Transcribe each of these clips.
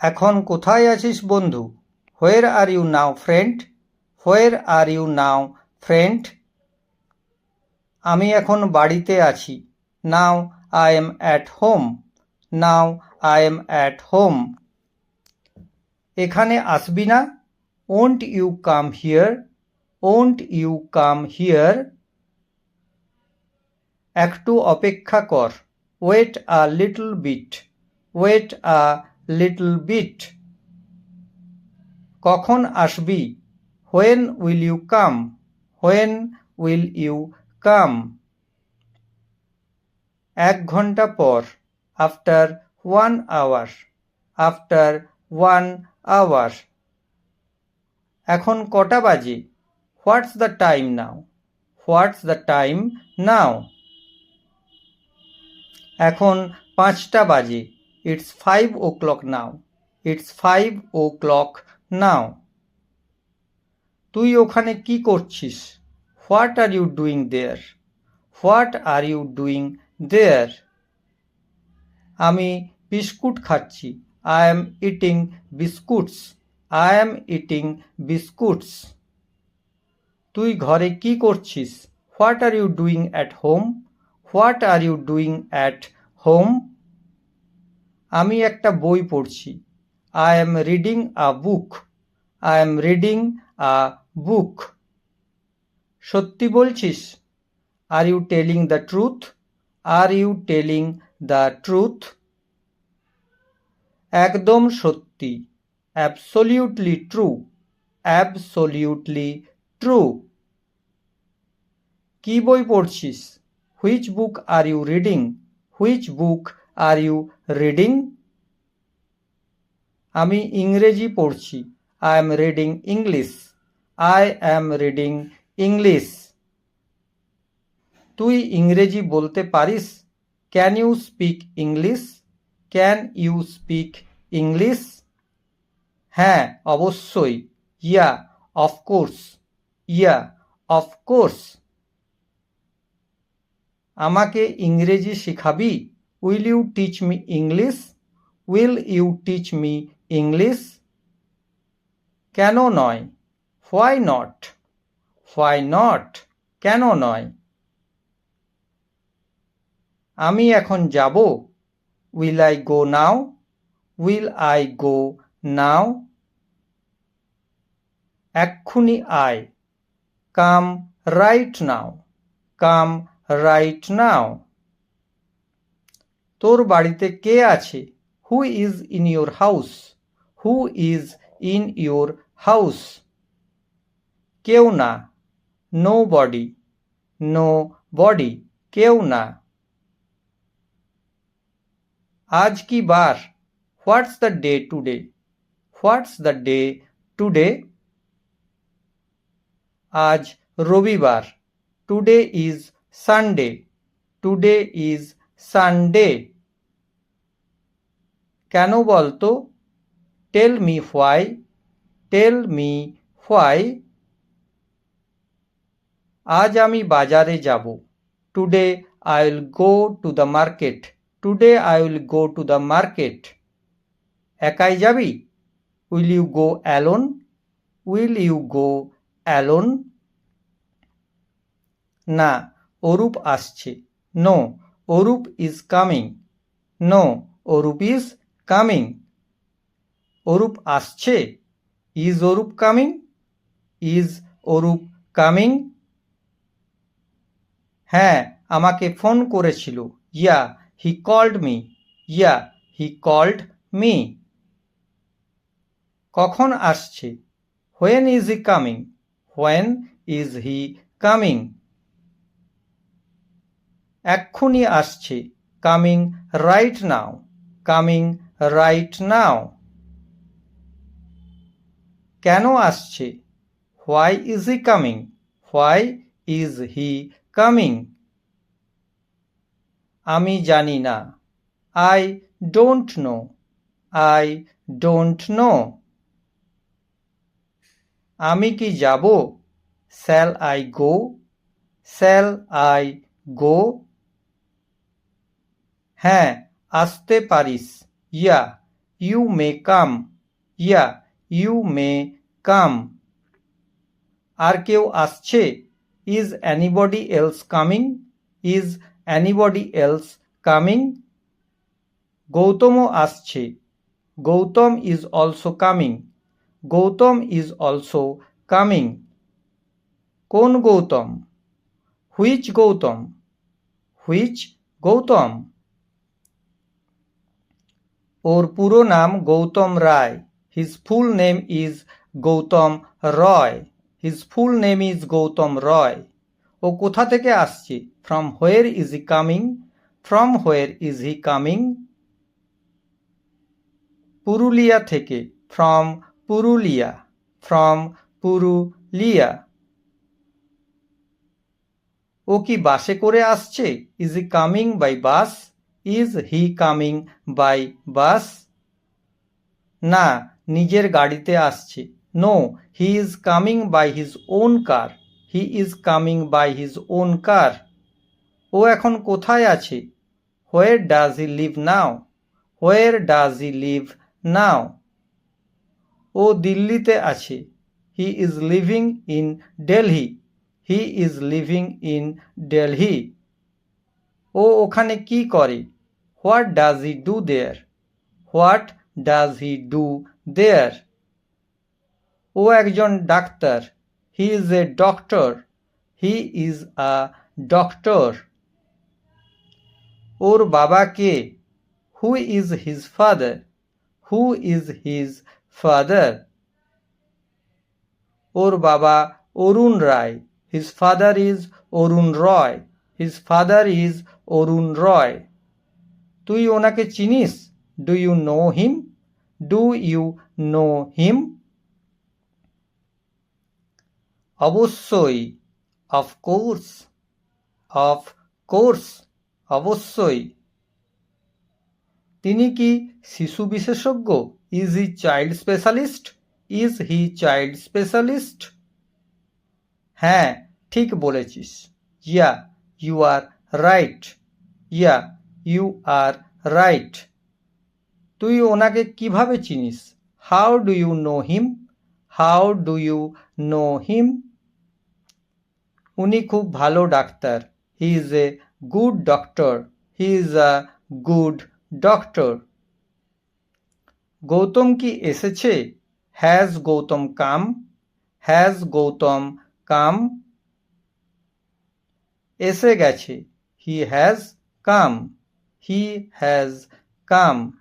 এখন কোথায় আছিস, বন্ধু? Where are you now friend where are you now friend আমি এখন বাড়িতে আছি। Now I am at home now I am at home এখানে আসবি না? Won't you come here won't you come here একটু অপেক্ষা কর। Wait a little bit wait a little bit কখন আসবি? When will you come when will you come এক ঘণ্টা পর after one hour after one hour এখন কটা বাজে? What's the time now what's the time now এখন পাঁচটা বাজে। O'clock now it's five o'clock now তুই ওখানে কি করছিস? What are you doing there what are you doing there আমি বিস্কুট খাচ্ছি। I am eating biscuits I am eating biscuits তুই ঘরে কি করছিস? What are you doing at home what are you doing at home আমি একটা বই পড়ছি। I am reading a book I am reading a book সত্যি বলছিস? Are you telling the truth are you telling the truth একদম সত্যি। Absolutely true absolutely true কি বই পড়ছিস? Which book are you reading which book are you reading? আমি ইংরেজি পড়ছি। I am reading English. I am reading English. তুই ইংরেজি বলতে পারিস? Can you speak English? Can you speak English? হ্যাঁ অবশ্যই। Yeah of course yeah of course আমাকে ইংরেজি শেখাবি? Will you teach me English will you teach me English কেন নয়? হোয়াই নট হোয়াই নট কেন নয়? আমি এখন যাব। Will I go now will I go now এক্ষুনি আয়। কাম right now come right now তোর বাড়িতে কে আছে? Who is in your house who is in your house কেউ না। নো বডি নো বডি কেউ না। আজ কি বার? What's the day today what's the day today আজ রবিবার। Today is Sunday today is Sunday কেন বলতো? Tell me why tell me why আজ আমি বাজারে যাব। Today I will go to the market today I will go to the market একাই যাবি? Will you go alone will you go alone না, অরূপ আসছে। No Arup is coming no Arup is coming Arup আসছে। Is Arup coming is Arup coming হ্যাঁ আমাকে phone করেছিল। Yeah he called me yeah he called me কখন আসছে? When is he coming when is he coming এক্ষুনি আসছে। Coming right now coming right now কেন আসছে? Why is he coming why is he coming আমি জানি না। I don't know I don't know আমি কি যাব? Shall I go shall I go হ্যাঁ আসতে পারিস। Yeah you may come yeah you may কাম আর কেউ আসছে? Is anybody else coming is anybody else coming গৌতমও আসছে। Gautam is also coming Gautam is also coming কোন গৌতম? হুইচ গৌতম? হুইচ গৌতম? ওর পুরো নাম Gautam Roy. His full name is Gautam Roy. His full name is Gautam Roy. ও কোথা থেকে আসছে? From where is he coming from where is he coming Purulia থেকে। From Purulia. From Purulia. ও কি বাসে করে আসছে? Is he coming by bus is he coming by bus না, নিজের গাড়িতে আসছে। No he is coming by his own car he is coming by his own car ও এখন কোথায় আছে? Where does he live now where does he live now ও দিল্লিতে আছে। He is living in Delhi he is living in Delhi ও ওখানে কি করে? What does he do there what does he do there ও একজন doctor. He is a doctor he is a doctor ওর বাবা কে? Who is his father who is his father ওর বাবা Arun Roy. His father is Arun Roy. His father is Arun Roy. তুই ওনাকে চিনিস? Do you know him do you know him অবশ্যই of course of course অবশ্যই। তিনি কি শিশু বিশেষজ্ঞ? Is he child specialist is he child specialist হ্যাঁ ঠিক বলেছিস। Yeah you are right yeah you are right তুই ওনাকে কীভাবে চিনিস? How do you know him how do you know him উনি খুব ভালো doctor. He is a good doctor he is a good doctor Gautam কি এসেছে? Has Gautam come has Gautam come এসে গেছে। He has come. He has come.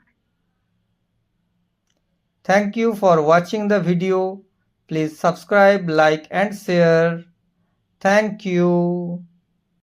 Thank you for watching the video. Please subscribe, like and share. Thank you.